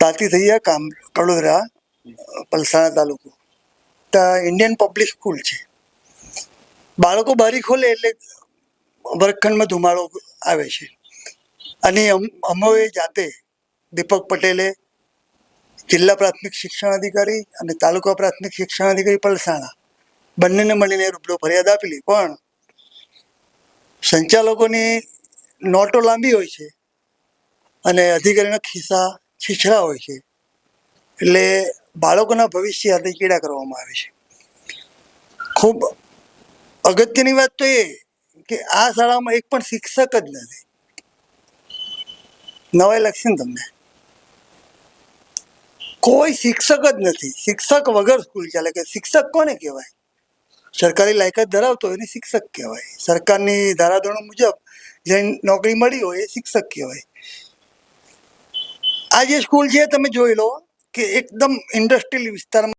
તાતી થઈ ગયા કામ કડોદરા પલસાણા તાલુકો. ત્યાં ઇન્ડિયન પબ્લિક સ્કૂલ છે. બાળકો બારી ખોલે એટલે વર્ગખંડમાં ધુમાડો આવે છે. અને અમ- અમોએ જાતે દીપક પટેલે જિલ્લા પ્રાથમિક શિક્ષણ અધિકારી અને તાલુકા પ્રાથમિક શિક્ષણ અધિકારી પલસાણા બંનેને મળીને રૂબરૂ ફરિયાદ આપેલી. પણ સંચાલકોની નોટો લાંબી હોય છે અને અધિકારીના ખિસ્સા છીછરા હોય છે. એટલે બાળકોના ભવિષ્ય સાથે ચેડા કરવામાં આવે છે. ખૂબ અગત્યની વાત તો એ કે આ શાળામાં એક પણ શિક્ષક જ નથી. નવાઈ લાગશે ને તમને? કોઈ શિક્ષક જ નથી. શિક્ષક વગર સ્કૂલ ચાલે કે શિક્ષક કોને કહેવાય? સરકારી લાયકાત ધરાવતો હોય એને શિક્ષક કહેવાય. સરકારની ધારાધોરણ મુજબ જે નોકરી મળી હોય એ શિક્ષક કહેવાય. આ જે સ્કૂલ છે તમે જોઈ લો કે એકદમ ઇન્ડસ્ટ્રીયલ વિસ્તારમાં